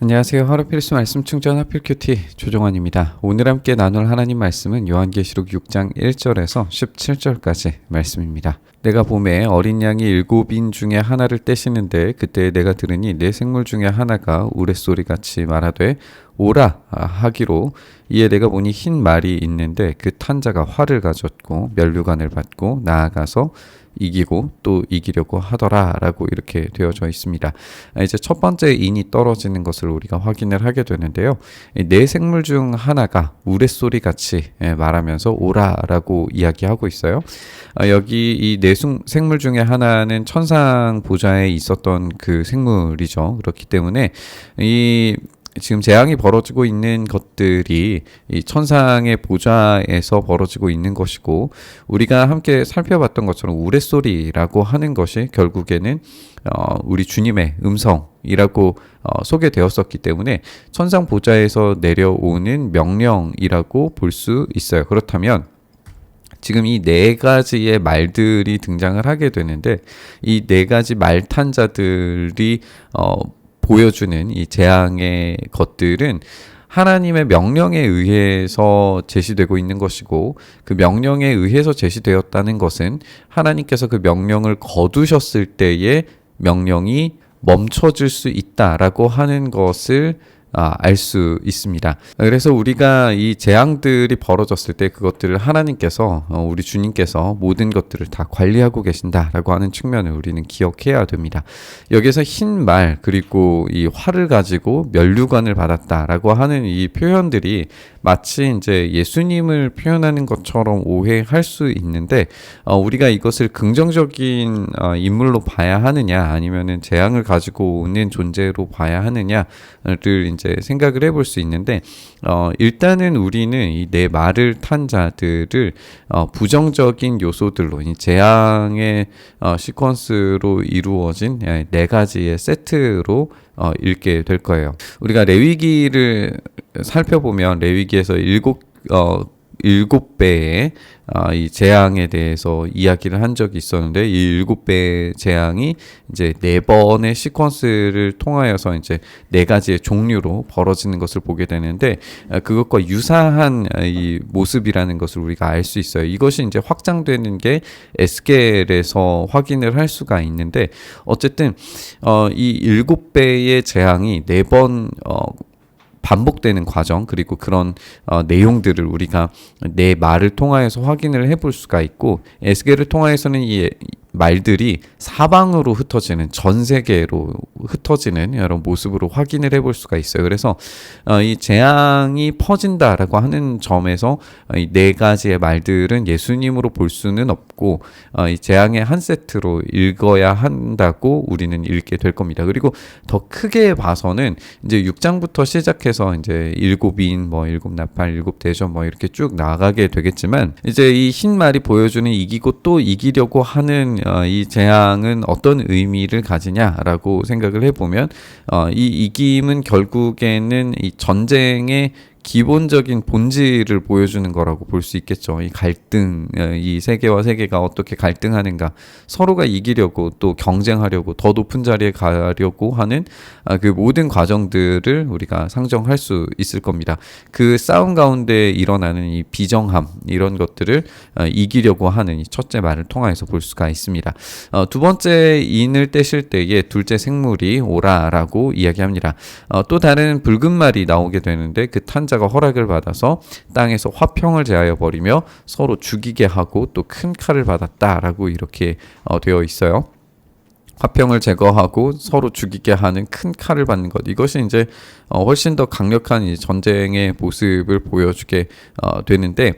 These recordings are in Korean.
안녕하세요. 하루 필수 말씀 충전 하필 큐티 조종환입니다. 오늘 함께 나눌 하나님 말씀은 요한계시록 6장 1절에서 17절까지 말씀입니다. 내가 봄에 어린 양이 일곱인 중에 하나를 떼시는데 그때 내가 들으니 내 생물 중에 하나가 우레소리 같이 말하되 오라 하기로 이에 내가 보니 흰 말이 있는데 그 탄자가 활을 가졌고 면류관을 받고 나아가서 이기고 또 이기려고 하더라라고 이렇게 되어져 있습니다. 아, 이제 첫 번째 인이 떨어지는 것을 우리가 확인을 하게 되는데요. 네 생물 중 하나가 우레소리 같이 예, 말하면서 오라라고 이야기하고 있어요. 아, 여기 이 네 생물 중에 하나는 천상 보좌에 있었던 그 생물이죠. 그렇기 때문에 이 지금 재앙이 벌어지고 있는 것들이 이 천상의 보좌에서 벌어지고 있는 것이고 우리가 함께 살펴봤던 것처럼 우레소리라고 하는 것이 결국에는 어, 우리 주님의 음성이라고 어, 소개되었었기 때문에 천상 보좌에서 내려오는 명령이라고 볼 수 있어요. 그렇다면 지금 이 네 가지의 말들이 등장을 하게 되는데 이 네 가지 말탄자들이 어 보여주는 이 재앙의 것들은 하나님의 명령에 의해서 제시되고 있는 것이고 그 명령에 의해서 제시되었다는 것은 하나님께서 그 명령을 거두셨을 때의 명령이 멈춰질 수 있다라고 하는 것을 아, 알 수 있습니다. 그래서 우리가 이 재앙들이 벌어졌을 때 그것들을 하나님께서 어, 우리 주님께서 모든 것들을 다 관리하고 계신다라고 하는 측면을 우리는 기억해야 됩니다. 여기서 흰 말 그리고 이 활을 가지고 면류관을 받았다라고 하는 이 표현들이 마치 이제 예수님을 표현하는 것처럼 오해할 수 있는데 어, 우리가 이것을 긍정적인 어, 인물로 봐야 하느냐 아니면은 재앙을 가지고 오는 존재로 봐야 하느냐를 이제 생각을 해볼 수 있는데 어, 일단은 우리는 이네 말을 탄 자들을 어, 부정적인 요소들로 이 재앙의 어, 시퀀스로 이루어진 예, 네 가지의 세트로 어, 읽게 될 거예요. 우리가 레위기를 살펴보면 레위기에서 일곱 어, 일곱 배의 아, 이 재앙에 대해서 이야기를 한 적이 있었는데 이 일곱 배의 재앙이 이제 네 번의 시퀀스를 통하여서 이제 네 가지의 종류로 벌어지는 것을 보게 되는데 아, 그것과 유사한 이 모습이라는 것을 우리가 알 수 있어요. 이것이 이제 확장되는 게 에스겔에서 확인을 할 수가 있는데 어쨌든 어, 이 일곱 배의 재앙이 네번 어, 반복되는 과정 그리고 그런 어, 내용들을 우리가 내 말을 통하여서 확인을 해볼 수가 있고 에스겔을 통하여서는 이 말들이 사방으로 흩어지는 전 세계로 흩어지는 여러 모습으로 확인을 해볼 수가 있어요. 그래서 어, 이 재앙이 퍼진다라고 하는 점에서 이 네 가지의 말들은 예수님으로 볼 수는 없고 어, 이 재앙의 한 세트로 읽어야 한다고 우리는 읽게 될 겁니다. 그리고 더 크게 봐서는 이제 6장부터 시작해서 이제 일곱인 뭐 일곱 나팔 일곱 대전 뭐 이렇게 쭉 나가게 되겠지만 이제 이 흰 말이 보여주는 이기고 또 이기려고 하는 어, 이 재앙은 어떤 의미를 가지냐라고 생각을 해보면 어, 이 이김은 결국에는 이 전쟁의 기본적인 본질을 보여주는 거라고 볼 수 있겠죠. 이 갈등, 어, 이 세계와 세계가 어떻게 갈등하는가, 서로가 이기려고 또 경쟁하려고 더 높은 자리에 가려고 하는 아, 그 모든 과정들을 우리가 상정할 수 있을 겁니다. 그 싸움 가운데 일어나는 이 비정함 이런 것들을 어, 이기려고 하는 이 첫째 말을 통해서 볼 수가 있습니다. 어, 두 번째 인을 떼실 때에 둘째 생물이 오라라고 이야기합니다. 또 다른 붉은 말이 나오게 되는데 그 탄자 천사가 허락을 받아서 땅에서 화평을 제하여 버리며 서로 죽이게 하고 또 큰 칼을 받았다라고 이렇게 어, 되어 있어요. 화평을 제거하고 서로 죽이게 하는 큰 칼을 받는 것 이것이 이제 어, 훨씬 더 강력한 이 전쟁의 모습을 보여주게 어, 되는데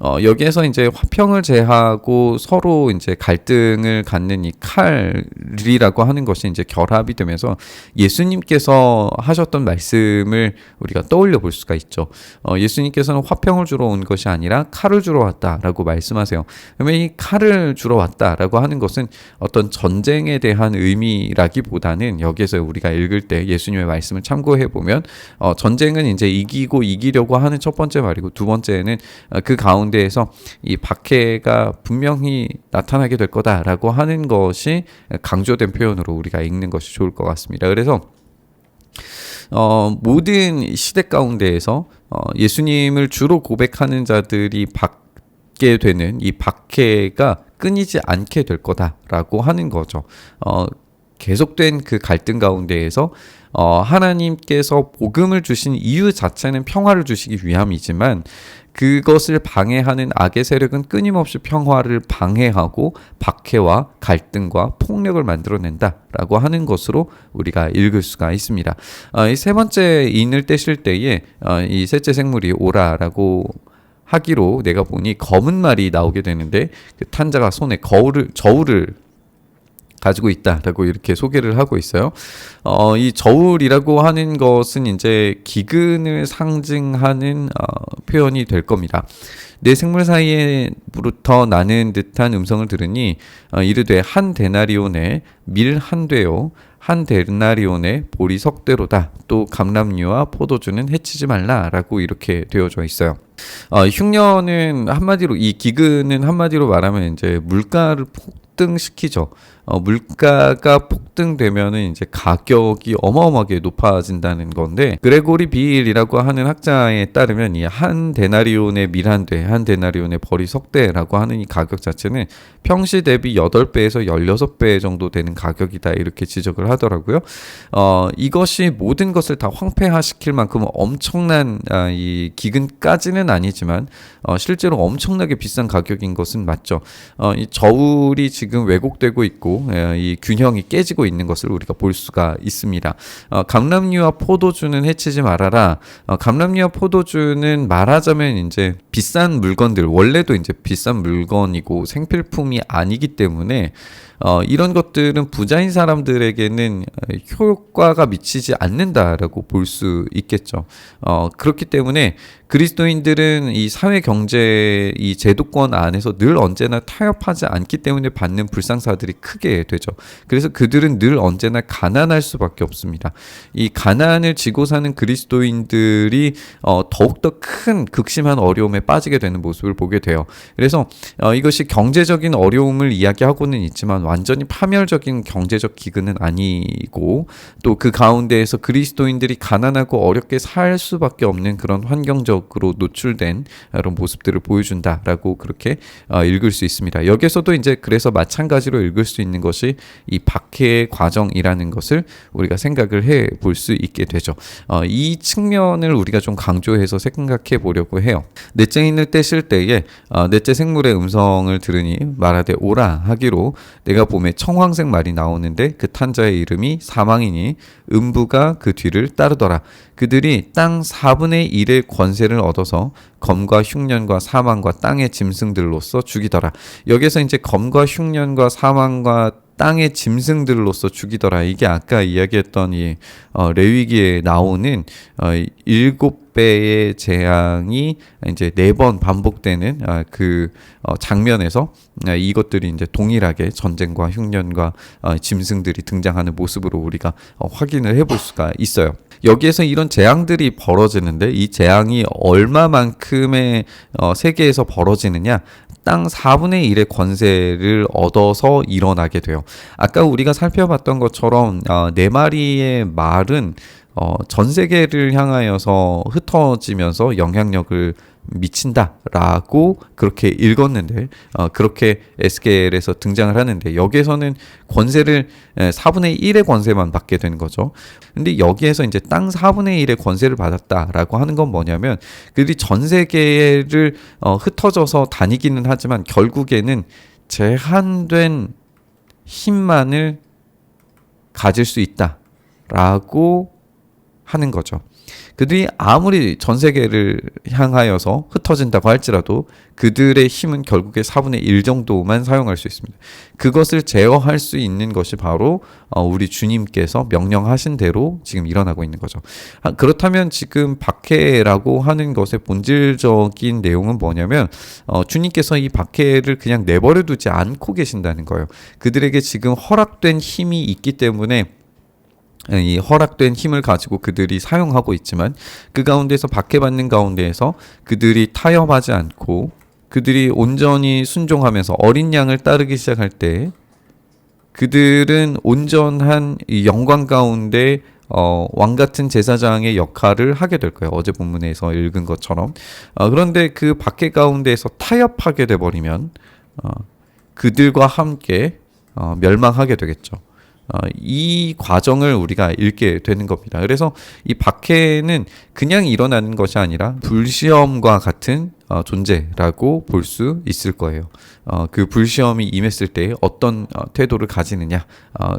어, 여기에서 이제 화평을 제하고 서로 이제 갈등을 갖는 이 칼이라고 하는 것이 이제 결합이 되면서 예수님께서 하셨던 말씀을 우리가 떠올려 볼 수가 있죠. 어, 예수님께서는 화평을 주러 온 것이 아니라 칼을 주러 왔다라고 말씀하세요. 그러면 이 칼을 주러 왔다라고 하는 것은 어떤 전쟁에 대한 대한 의미라기보다는 여기에서 우리가 읽을 때 예수님의 말씀을 참고해 보면 어, 전쟁은 이제 이기고 이기려고 하는 첫 번째 말이고 두 번째는 어, 그 가운데에서 이 박해가 분명히 나타나게 될 거다라고 하는 것이 강조된 표현으로 우리가 읽는 것이 좋을 것 같습니다. 그래서 어, 모든 시대 가운데에서 어, 예수님을 주로 고백하는 자들이 받게 되는 이 박해가 끊이지 않게 될 거다라고 하는 거죠. 어, 계속된 그 갈등 가운데에서 어, 하나님께서 복음을 주신 이유 자체는 평화를 주시기 위함이지만 그것을 방해하는 악의 세력은 끊임없이 평화를 방해하고 박해와 갈등과 폭력을 만들어낸다라고 하는 것으로 우리가 읽을 수가 있습니다. 어, 이 세 번째 인을 떼실 때에 어, 이 셋째 생물이 오라라고 하기로 내가 보니 검은 말이 나오게 되는데 그 탄자가 손에 거울을 저울을 가지고 있다라고 이렇게 소개를 하고 있어요. 어, 이 저울이라고 하는 것은 이제 기근을 상징하는 어, 표현이 될 겁니다. 내 생물 사이에부터 나는 듯한 음성을 들으니 어, 이르되 한 데나리온에 밀 한 되요 한 데나리온에 보리 석대로다. 또 감람류와 포도주는 해치지 말라라고 이렇게 되어져 있어요. 어, 흉년은 한마디로 이 기근은 한마디로 말하면 이제 물가를 폭등시키죠. 어, 물가가 폭등되면은 이제 가격이 어마어마하게 높아진다는 건데 그레고리 비일이라고 하는 학자에 따르면 이 한 데나리온의 밀한대, 한 데나리온의 벌이 석대라고 하는 이 가격 자체는 평시 대비 8배에서 16배 정도 되는 가격이다 이렇게 지적을 하더라고요. 어, 이것이 모든 것을 다 황폐화시킬 만큼 엄청난 아, 이 기근까지는 아니지만 어, 실제로 엄청나게 비싼 가격인 것은 맞죠. 어, 이 저울이 지금 왜곡되고 있고 예, 이 균형이 깨지고 있는 것을 우리가 볼 수가 있습니다. 어, 감람류와 포도주는 해치지 말아라. 어, 감람류와 포도주는 말하자면 이제 비싼 물건들 원래도 이제 비싼 물건이고 생필품이 아니기 때문에 어, 이런 것들은 부자인 사람들에게는 효과가 미치지 않는다라고 볼 수 있겠죠. 어, 그렇기 때문에 그리스도인들은 이 사회 경제 이 제도권 안에서 늘 언제나 타협하지 않기 때문에 받는 불상사들이 크게 되죠. 그래서 그들은 늘 언제나 가난할 수밖에 없습니다. 이 가난을 지고 사는 그리스도인들이 어, 더욱더 큰 극심한 어려움에 빠지게 되는 모습을 보게 돼요. 그래서 어, 이것이 경제적인 어려움을 이야기하고는 있지만 완전히 파멸적인 경제적 기근은 아니고 또 그 가운데에서 그리스도인들이 가난하고 어렵게 살 수밖에 없는 그런 환경적으로 노출된 이런 모습들을 보여준다라고 그렇게 어, 읽을 수 있습니다. 여기서도 이제 그래서 마찬가지로 읽을 수 있는 것이 이 박해의 과정이라는 것을 우리가 생각을 해 볼 수 있게 되죠. 어, 이 측면을 우리가 좀 강조해서 생각해 보려고 해요. 넷째 인을 떼실 때에 어, 넷째 생물의 음성을 들으니 말하되 오라 하기로 내가 봄에 청황색 말이 나오는데 그 탄자의 이름이 사망이니 음부가 그 뒤를 따르더라. 그들이 땅 4분의 1의 권세를 얻어서 검과 흉년과 사망과 땅의 짐승들로서 죽이더라. 여기서 이제 검과 흉년과 사망과 땅의 짐승들로서 죽이더라. 이게 아까 이야기했던 이 어, 레위기에 나오는 어, 일곱 배의 재앙이 이제 네 번 반복되는 아, 그 어, 장면에서 아, 이것들이 이제 동일하게 전쟁과 흉년과 어, 짐승들이 등장하는 모습으로 우리가 어, 확인을 해볼 수가 있어요. 여기에서 이런 재앙들이 벌어지는데 이 재앙이 얼마만큼의 어, 세계에서 벌어지느냐 땅 4분의 1의 권세를 얻어서 일어나게 돼요. 아까 우리가 살펴봤던 것처럼 어, 네 마리의 말은 어, 전 세계를 향하여서 흩어지면서 영향력을 미친다라고 그렇게 읽었는데 어, 그렇게 에스겔에서 등장을 하는데 여기에서는 권세를 4분의 1의 권세만 받게 되는 거죠. 근데 여기에서 이제 땅 4분의 1의 권세를 받았다라고 하는 건 뭐냐면 그들이 전 세계를 어, 흩어져서 다니기는 하지만 결국에는 제한된 힘만을 가질 수 있다라고 하는 거죠. 그들이 아무리 전 세계를 향하여서 흩어진다고 할지라도 그들의 힘은 결국에 4분의 1 정도만 사용할 수 있습니다. 그것을 제어할 수 있는 것이 바로 어, 우리 주님께서 명령하신 대로 지금 일어나고 있는 거죠. 그렇다면 지금 박해라고 하는 것의 본질적인 내용은 뭐냐면 어, 주님께서 이 박해를 그냥 내버려 두지 않고 계신다는 거예요. 그들에게 지금 허락된 힘이 있기 때문에 이 허락된 힘을 가지고 그들이 사용하고 있지만 그 가운데서 박해받는 가운데에서 그들이 타협하지 않고 그들이 온전히 순종하면서 어린 양을 따르기 시작할 때 그들은 온전한 영광 가운데 어, 왕 같은 제사장의 역할을 하게 될 거예요. 어제 본문에서 읽은 것처럼. 어, 그런데 그 밖에 가운데에서 타협하게 돼 버리면 어, 그들과 함께 어, 멸망하게 되겠죠. 어, 이 과정을 우리가 읽게 되는 겁니다. 그래서 이 박해는 그냥 일어나는 것이 아니라 불시험과 같은 어, 존재라고 볼 수 있을 거예요. 어, 그 불시험이 임했을 때 어떤 어, 태도를 가지느냐. 어,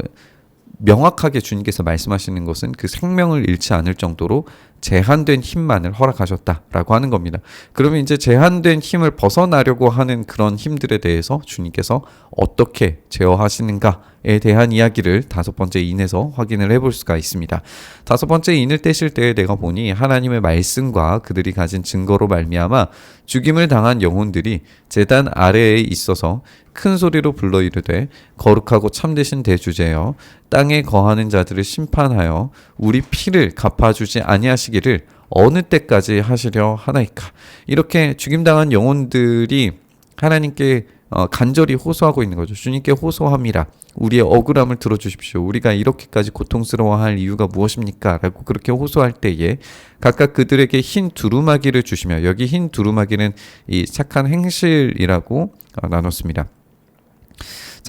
명확하게 주님께서 말씀하시는 것은 그 생명을 잃지 않을 정도로 제한된 힘만을 허락하셨다라고 하는 겁니다. 그러면 이제 제한된 힘을 벗어나려고 하는 그런 힘들에 대해서 주님께서 어떻게 제어하시는가 에 대한 이야기를 다섯 번째 인에서 확인을 해볼 수가 있습니다. 다섯 번째 인을 떼실 때 내가 보니 하나님의 말씀과 그들이 가진 증거로 말미암아 죽임을 당한 영혼들이 재단 아래에 있어서 큰 소리로 불러 이르되 거룩하고 참되신 대주제여 땅에 거하는 자들을 심판하여 우리 피를 갚아주지 아니하시기를 어느 때까지 하시려 하나이까 이렇게 죽임당한 영혼들이 하나님께 어, 간절히 호소하고 있는 거죠. 주님께 호소함이라 우리의 억울함을 들어주십시오. 우리가 이렇게까지 고통스러워할 이유가 무엇입니까? 라고 그렇게 호소할 때에 각각 그들에게 흰 두루마기를 주시며 여기 흰 두루마기는 이 착한 행실이라고 어, 나눴습니다.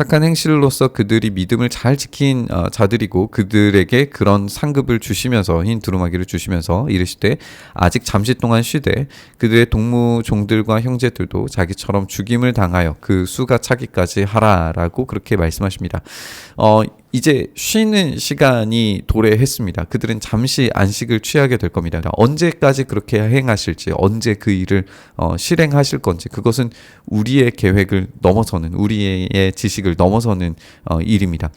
착한 행실로서 그들이 믿음을 잘 지킨 어, 자들이고 그들에게 그런 상급을 주시면서 흰 두루마기를 주시면서 이르시되 아직 잠시 동안 쉬되 그들의 동무 종들과 형제들도 자기처럼 죽임을 당하여 그 수가 차기까지 하라라고 그렇게 말씀하십니다. 어, 이제 쉬는 시간이 도래했습니다. 그들은 잠시 안식을 취하게 될 겁니다. 언제까지 그렇게 행하실지, 언제 그 일을 어, 실행하실 건지, 그것은 우리의 계획을 넘어서는, 우리의 지식을 넘어서는 어, 일입니다.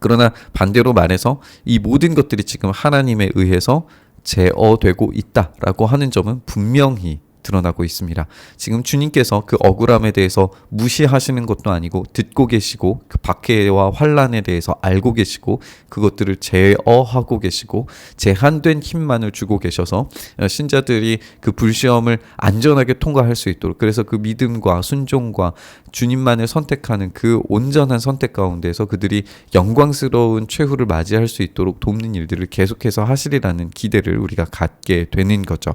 그러나 반대로 말해서 이 모든 것들이 지금 하나님에 의해서 제어되고 있다라고 하는 점은 분명히 드러나고 있습니다. 지금 주님께서 그 억울함에 대해서 무시하시는 것도 아니고 듣고 계시고 그 박해와 환란에 대해서 알고 계시고 그것들을 제어하고 계시고 제한된 힘만을 주고 계셔서 어, 신자들이 그 불시험을 안전하게 통과할 수 있도록 그래서 그 믿음과 순종과 주님만을 선택하는 그 온전한 선택 가운데서 그들이 영광스러운 최후를 맞이할 수 있도록 돕는 일들을 계속해서 하시리라는 기대를 우리가 갖게 되는 거죠.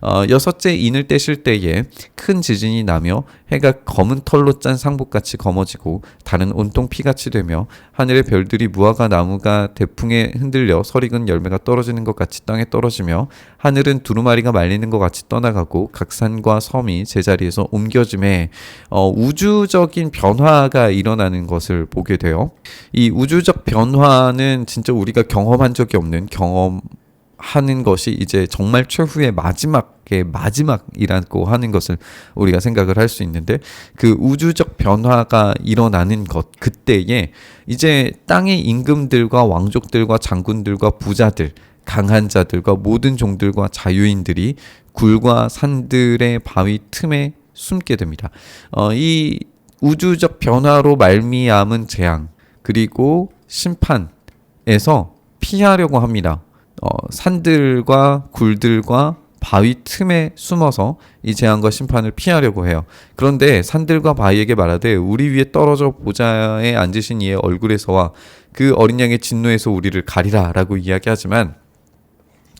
어, 여섯째 인을 떼실 때에 큰 지진이 나며 해가 검은 털로 짠 상복같이 검어지고 달은 온통 피같이 되며 하늘의 별들이 무화과 나무가 대풍에 흔들려 설익은 열매가 떨어지는 것 같이 땅에 떨어지며 하늘은 두루마리가 말리는 것 같이 떠나가고 각 산과 섬이 제자리에서 옮겨짐에 어, 우주적인 변화가 일어나는 것을 보게 돼요. 이 우주적 변화는 진짜 우리가 경험한 적이 없는 경험 하는 것이 이제 정말 최후의 마지막의 마지막이라고 하는 것을 우리가 생각을 할 수 있는데 그 우주적 변화가 일어나는 것 그때에 이제 땅의 임금들과 왕족들과 장군들과 부자들 강한 자들과 모든 종들과 자유인들이 굴과 산들의 바위 틈에 숨게 됩니다. 어, 이 우주적 변화로 말미암은 재앙 그리고 심판에서 피하려고 합니다. 어, 산들과 굴들과 바위 틈에 숨어서 이 재앙과 심판을 피하려고 해요. 그런데 산들과 바위에게 말하되 우리 위에 떨어져 보좌에 앉으신 이의 얼굴에서와 그 어린 양의 진노에서 우리를 가리라라고 이야기하지만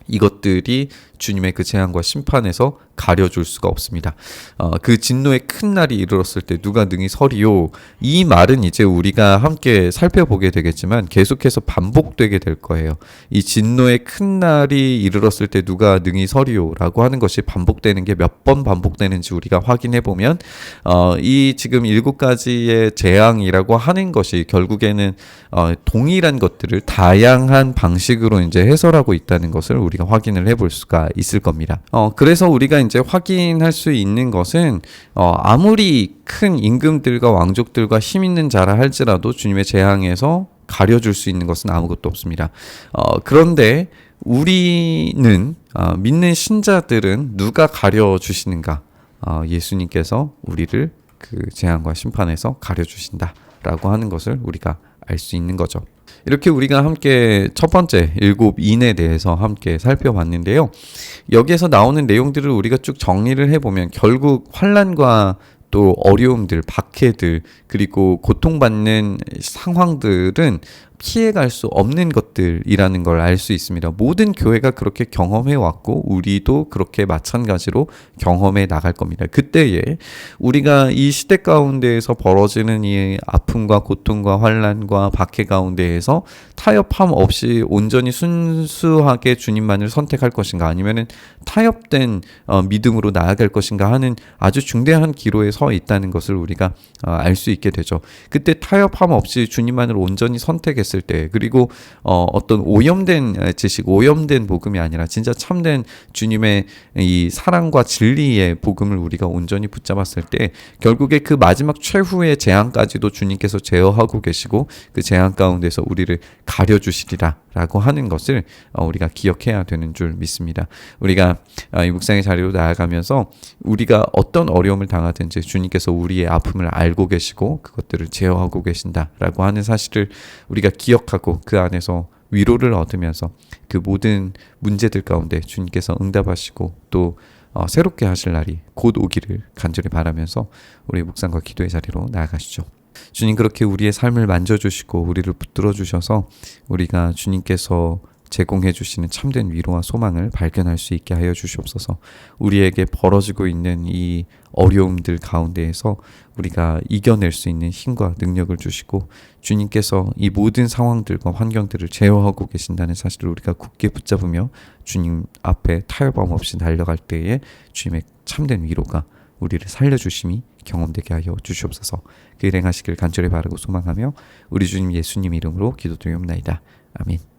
이것들이 주님의 그 재앙과 심판에서 가려줄 수가 없습니다. 어, 그 진노의 큰 날이 이르렀을 때 누가 능히 서리요? 이 말은 이제 우리가 함께 살펴보게 되겠지만 계속해서 반복되게 될 거예요. 이 진노의 큰 날이 이르렀을 때 누가 능히 서리요?라고 하는 것이 반복되는 게 몇 번 반복되는지 우리가 확인해 보면 어, 이 지금 일곱 가지의 재앙이라고 하는 것이 결국에는 어, 동일한 것들을 다양한 방식으로 이제 해설하고 있다는 것을 우리가 확인을 해볼 수가 있을 겁니다. 어, 그래서 우리가 이제 확인할 수 있는 것은 어, 아무리 큰 임금들과 왕족들과 힘 있는 자라 할지라도 주님의 재앙에서 가려줄 수 있는 것은 아무것도 없습니다. 어, 그런데 우리는 어, 믿는 신자들은 누가 가려주시는가? 어, 예수님께서 우리를 그 재앙과 심판에서 가려주신다라고 하는 것을 우리가 알 수 있는 거죠. 이렇게 우리가 함께 첫 번째 일곱 인에 대해서 함께 살펴봤는데요. 여기에서 나오는 내용들을 우리가 쭉 정리를 해보면 결국 환란과 또 어려움들, 박해들, 그리고 고통받는 상황들은 피해갈 수 없는 것들이라는 걸 알 수 있습니다. 모든 교회가 그렇게 경험해 왔고 우리도 그렇게 마찬가지로 경험해 나갈 겁니다. 그때에 우리가 이 시대 가운데에서 벌어지는 이 아픔과 고통과 환란과 박해 가운데에서 타협함 없이 온전히 순수하게 주님만을 선택할 것인가 아니면은 타협된 어, 믿음으로 나아갈 것인가 하는 아주 중대한 기로에 서 있다는 것을 우리가 어, 알수 있게 되죠. 그때 타협함 없이 주님만을 온전히 선택 했을 때 그리고 어, 어떤 오염된 지식, 오염된 복음이 아니라 진짜 참된 주님의 이 사랑과 진리의 복음을 우리가 온전히 붙잡았을 때 결국에 그 마지막 최후의 재앙까지도 주님께서 제어하고 계시고 그 재앙 가운데서 우리를 가려 주시리라라고 하는 것을 어, 우리가 기억해야 되는 줄 믿습니다. 우리가 어, 이 묵상의 자리로 나아가면서 우리가 어떤 어려움을 당하든지 주님께서 우리의 아픔을 알고 계시고 그것들을 제어하고 계신다라고 하는 사실을 우리가 기억하고 그 안에서 위로를 얻으면서 그 모든 문제들 가운데 주님께서 응답하시고 또 어, 새롭게 하실 날이 곧 오기를 간절히 바라면서 우리 묵상과 기도의 자리로 나아가시죠. 주님 그렇게 우리의 삶을 만져주시고 우리를 붙들어 주셔서 우리가 주님께서 제공해 주시는 참된 위로와 소망을 발견할 수 있게 하여 주시옵소서. 우리에게 벌어지고 있는 이 어려움들 가운데에서 우리가 이겨낼 수 있는 힘과 능력을 주시고 주님께서 이 모든 상황들과 환경들을 제어하고 계신다는 사실을 우리가 굳게 붙잡으며 주님 앞에 타협함 없이 달려갈 때에 주님의 참된 위로가 우리를 살려주심이 경험되게 하여 주시옵소서. 그 일행하시길 간절히 바라고 소망하며 우리 주님 예수님 이름으로 기도드리옵나이다. 아멘.